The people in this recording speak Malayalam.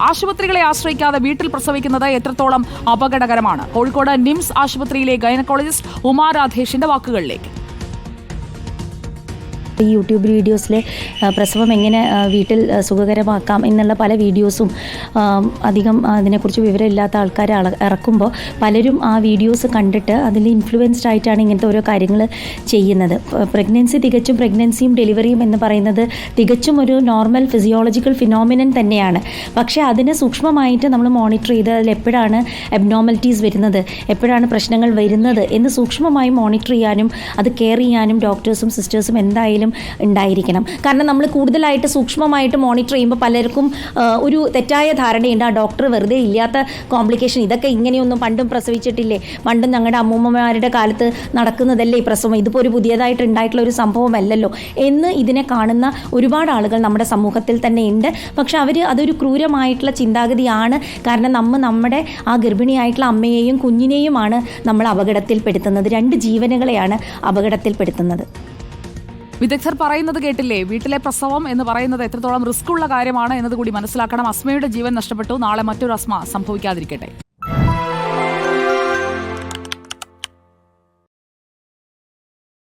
ആശുപത്രികളെ ആശ്രയിക്കാതെ വീട്ടിൽ പ്രസവിക്കുന്നത് എത്രത്തോളം അപകടകരമാണ്. കോഴിക്കോട് നിംസ് ആശുപത്രിയിലെ ഗൈനക്കോളജിസ്റ്റ് ഉമാ രാധേഷിന്റെ വാക്കുകളിലേക്ക്. ഈ യൂട്യൂബ് വീഡിയോസിലെ പ്രസവം എങ്ങനെ വീട്ടിൽ സുഖകരമാക്കാം എന്നുള്ള പല വീഡിയോസും അധികം അതിനെക്കുറിച്ച് വിവരമില്ലാത്ത ആൾക്കാർ ഇറക്കുമ്പോൾ പലരും ആ വീഡിയോസ് കണ്ടിട്ട് അതിൽ ഇൻഫ്ലുവൻസ്ഡ് ആയിട്ടാണ് ഇങ്ങനത്തെ ഓരോ കാര്യങ്ങൾ ചെയ്യുന്നത്. പ്രഗ്നൻസി തികച്ചും പ്രഗ്നൻസിയും ഡെലിവറിയും എന്ന് പറയുന്നത് തികച്ചും ഒരു നോർമൽ ഫിസിയോളജിക്കൽ ഫിനോമിനൻ തന്നെയാണ്. പക്ഷേ അതിനെ സൂക്ഷ്മമായിട്ട് നമ്മൾ മോണിറ്റർ ചെയ്ത് അതിൽ എപ്പോഴാണ് അബ്നോർമാലിറ്റീസ് വരുന്നത് എപ്പോഴാണ് പ്രശ്നങ്ങൾ വരുന്നത് എന്ന് സൂക്ഷ്മമായി മോണിറ്റർ ചെയ്യാനും അത് കെയർ ചെയ്യാനും ഡോക്ടേഴ്സും സിസ്റ്റേഴ്സും എന്തായാലും ഉണ്ടായിരിക്കണം. കാരണം നമ്മൾ കൂടുതലായിട്ട് സൂക്ഷ്മമായിട്ട് മോണിറ്റർ ചെയ്യുമ്പോൾ പലർക്കും ഒരു തെറ്റായ ധാരണയുണ്ട്. ആ ഡോക്ടർ വെറുതെ ഇല്ലാത്ത കോംപ്ലിക്കേഷൻ ഇതൊക്കെ ഇങ്ങനെയൊന്നും പണ്ടും പ്രസവിച്ചിട്ടില്ലേ? പണ്ടും ഞങ്ങളുടെ അമ്മൂമ്മമാരുടെ കാലത്ത് നടക്കുന്നതല്ലേ ഈ പ്രസവം? ഇതിപ്പോൾ ഒരു പുതിയതായിട്ട് ഉണ്ടായിട്ടുള്ള ഒരു സംഭവമല്ലല്ലോ എന്ന് ഇതിനെ കാണുന്ന ഒരുപാട് ആളുകൾ നമ്മുടെ സമൂഹത്തിൽ തന്നെ ഉണ്ട്. പക്ഷെ അവർ അതൊരു ക്രൂരമായിട്ടുള്ള ചിന്താഗതിയാണ്. കാരണം നമ്മൾ നമ്മുടെ ആ ഗർഭിണിയായിട്ടുള്ള അമ്മയെയും കുഞ്ഞിനെയുമാണ് നമ്മൾ അപകടത്തിൽപ്പെടുത്തുന്നത്. രണ്ട് ജീവനുകളെയാണ് അപകടത്തിൽപ്പെടുത്തുന്നത്. വിദഗ്ധർ പറയുന്നത് കേട്ടില്ലേ? വീട്ടിലെ പ്രസവം എന്ന് പറയുന്നത് എത്രത്തോളം റിസ്ക് ഉള്ള കാര്യമാണ് എന്നതുകൂടി മനസ്സിലാക്കണം. അസ്മയുടെ ജീവൻ നഷ്ടപ്പെട്ടു. നാളെ മറ്റൊരു അസ്മ സംഭവിക്കാതിരിക്കട്ടെ.